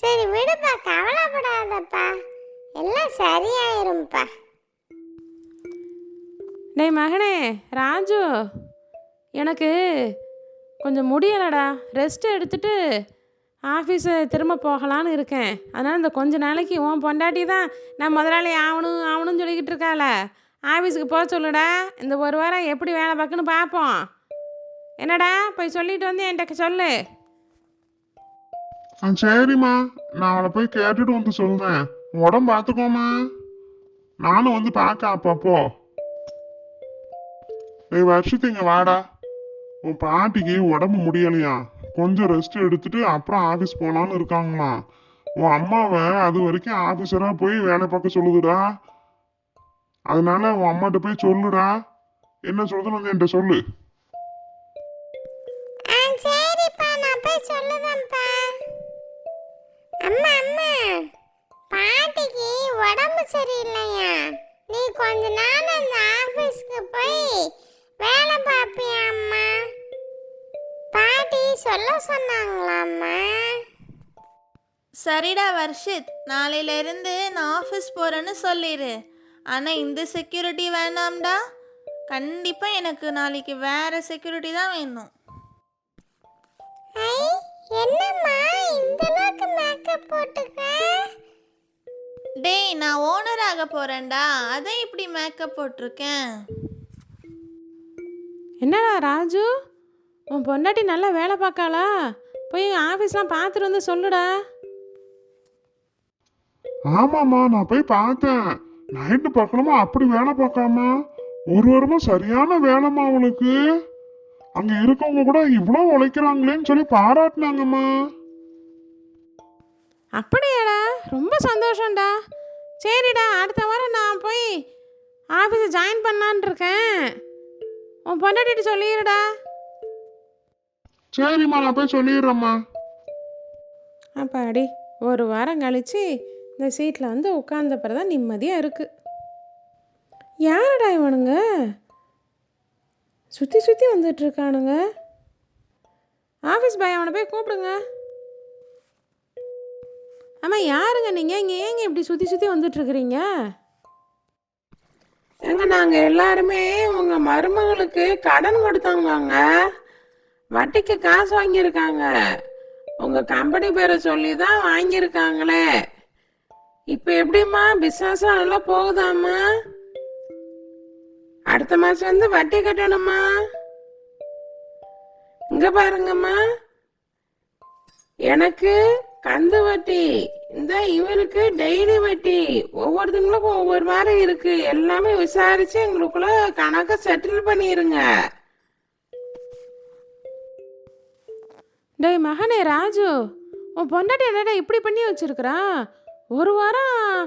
சரி விடுப்பா கவலைப்படாதப்பா. எல்லாம் சரியாயிரும்ப்பா டேய் மகனே ராஜு எனக்கு கொஞ்சம் முடியலடா. ரெஸ்ட் எடுத்துட்டு ஆஃபீஸு திரும்ப போகலான்னு இருக்கேன். அதனால் இந்த கொஞ்ச நாளைக்கு உன் பொண்டாட்டி தான் நான் முதலாளி ஆகணும் ஆகணும்னு சொல்லிக்கிட்டு இருக்கால ஆஃபீஸுக்கு போக சொல்லுடா. இந்த ஒரு வாரம் எப்படி வேலை பார்க்குன்னு பார்ப்போம். என்னடா போய் சொல்லிட்டு வந்து என்கிட்ட சொல்லு. ஆ சரிம்மா. நான் அவளை போய் கேட்டுட்டு வந்து சொல்றேன். உடம்பு பார்த்துக்கோமா நானும் வந்து பார்க்க அப்பப்போ. ஏய் வருஷத்து இங்க வாடா. உன் பாட்டிக்கு உடம்பு முடியலையா? கொஞ்சம் ரெஸ்ட் எடுத்துட்டு அப்புறம் ஆஃபீஸ் போகலான்னு இருக்காங்களாம் உன் அம்மாவை அது வரைக்கும் ஆஃபீஸராக போய் வேலை பார்க்க சொல்லுதுடா. அதனால உன் அம்மாட்ட போய் சொல்லுடா. என்ன சொல்றதுன்னு வந்து என்கிட்ட சொல்லு. ஆ சரிப்பா. நான் போய் சொல்லுதேன்ப்பா. அம்மா அம்மா. பாட்டிக்கு உடம்பு சரியில்லையா? நீ கொஞ்ச நாள் அந்த ஆஃபீஸ்க்கு போய் வேலை பார்ப்பியா அம்மா? பாட்டி சொல்ல சொன்னாங்களாம்மா சரிடா வர்ஷித். நாளையிலேருந்து நான் ஆஃபீஸ் போகிறேன்னு சொல்லிடு ஆனால் இந்த செக்யூரிட்டி வேணாம்டா. கண்டிப்பாக எனக்கு நாளைக்கு வேறு செக்யூரிட்டி தான் வேணும். ஐ என்னம்மா இந்த அளவுக்கு மேக்கப் போட்டுக்க? டேய் நான் ஓனர் ஆக போகிறேன்டா அதான் இப்படி மேக்கப் போட்டிருக்கேன்? என்னடா ராஜு? உன் பொண்டாட்டி நல்லா வேலை பார்க்காளா? போய் ஆஃபீஸ்லாம் பார்த்துட்டு வந்து சொல்லுடா. ஆமாம்மா நான் போய் பார்த்தேன். நைட்டு பார்க்கணுமா? அப்படி வேலை பார்க்காம? ஒரு வாரமா சரியான வேலைம்மா அவளுக்கு. அங்க இருக்கவங்க கூட இவ்வளோ உழைக்கிறாங்களேன்னு சொல்லி பாராட்டினாங்கம்மா. அப்படியாடா? ரொம்ப சந்தோஷம்டா. சரிடா அடுத்த வாரம் நான் போய் ஆஃபீஸை ஜாயின் பண்ணலான்னு இருக்கேன். உன் பொண்டாட்டிட்டு சொல்லிடுடா சரிம்மா நான் போய் சொல்லிடுறேம்மா. அப்பாடி ஒரு வாரம் கழிச்சு இந்த சீட்டில் வந்து உட்கார்ந்த தான் நிம்மதியாக இருக்குது யாருடா இவனுங்க? சுற்றி சுற்றி வந்துட்டுருக்கானுங்க. ஆஃபீஸ் பாய் அவனை போய் கூப்பிடுங்க. ஆமாம் யாருங்க நீங்கள் இங்கே ஏங்க இப்படி சுற்றி சுற்றி வந்துட்டுருக்குறீங்க ஏங்க நாங்கள் எல்லாருமே உங்கள் மருமகளுக்கு கடன் கொடுத்தவங்க வட்டிக்கு காசு வாங்கியிருக்காங்க. உங்கள் கம்பெனி பேரை சொல்லி தான் வாங்கியிருக்காங்களே. இப்போ எப்படிம்மா? பிஸ்னஸ் நல்லா போகுதாம்மா? அடுத்த மாதம் வந்து வட்டி கட்டணுமா இங்க பாருங்கம்மா. எனக்கு கந்து வட்டி இந்த இவருக்கு டெய்லி வட்டி ஒவ்வொருத்தங்களுக்கும் ஒவ்வொரு மாதிரி இருக்கு. எல்லாமே விசாரிச்சு எங்களுக்குள்ள கணக்க செட்டில் பண்ணிருங்க. டேய் மகனே ராஜு உன் பொண்டாட்டி என்னடா இப்படி பண்ணி வச்சிருக்கிறான் ஒரு வாரம்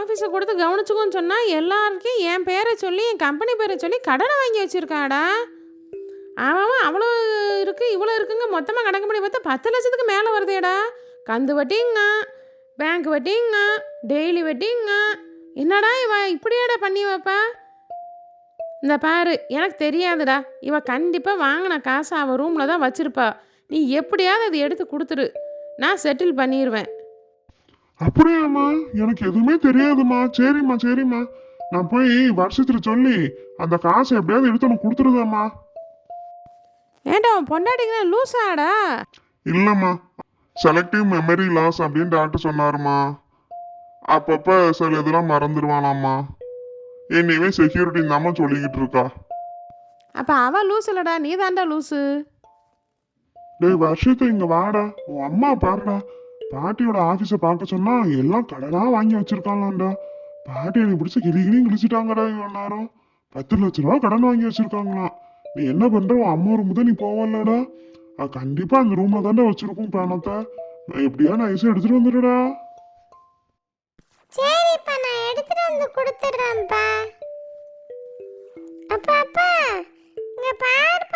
ஆஃபீஸை கொடுத்து கவனிச்சுக்கோன்னு சொன்னால் எல்லாருக்கும் என் பேரை சொல்லி என் கம்பெனி பேரை சொல்லி கடனை வாங்கி வச்சிருக்காடா? அவன் அவ்வளோ இருக்குது இவ்வளோ இருக்குங்க. மொத்தமாக கணக்கு பண்ணி பார்த்தா பத்து லட்சத்துக்கு மேலே வருதேடா. கந்து வட்டிங்க பேங்க் வட்டிங்க டெய்லி வட்டிங்க என்னடா இவ இப்படியாடா பண்ணி வைப்பா? இந்த பாரு எனக்கு தெரியாதுடா. இவ கண்டிப்பாக வாங்கின காசை அவள் ரூமில் தான் வச்சுருப்பா. நீ எப்படியாவது அதை எடுத்து கொடுத்துரு. நான் செட்டில் பண்ணிடுவேன் அப்படியாம்மா? எனக்கு எதுவுமே தெரியாதும்மா. சரிம்மா சரிம்மா. நான் போய் வருஷத்துல சொல்லி அந்த காசை எப்படியாவது எடுத்து உனக்கு கொடுத்துருதாம்மா. ஏன்டா உன் பொண்டாட்டிக்கு லூஸாடா இல்லம்மா. செலக்டிவ் மெமரி லாஸ் அப்படின்னு டாக்டர் சொன்னாருமா அப்பப்ப சில இதெல்லாம் மறந்துடுவானாம்மா என்னையவே செக்யூரிட்டி தாம்மா சொல்லிக்கிட்டு இருக்கா. அப்போ அவள் லூஸ் இல்லடா நீ தாண்டா லூஸு டேய் வருஷத்தை இங்க வாடா. உன் அம்மா பாருடா. பாட்டியோட ஆபீஸ பார்க்க சொன்னா எல்லாம் கடனா வாங்கி வச்சிருக்காங்களாம்டா பாட்டி எனக்கு பிடிச்ச கிளி கிளி கிழிச்சிட்டாங்கடா இவ்வளோ நேரம் பத்து லட்ச ரூபா கடன் வாங்கி வச்சிருக்காங்களாம் நீ என்ன பண்ற? உன் அம்மா ரூம் தான் நீ போவல்லடா. அது கண்டிப்பா அந்த ரூம்ல தாண்டா வச்சிருக்கோம் பணத்தை எப்படியா நைஸா எடுத்துட்டு வந்துடுடா சரிப்பா நான் எடுத்துட்டு வந்து கொடுத்துட்றேன்ப்பா. அப்பா அப்பா இங்க பாருப்பா.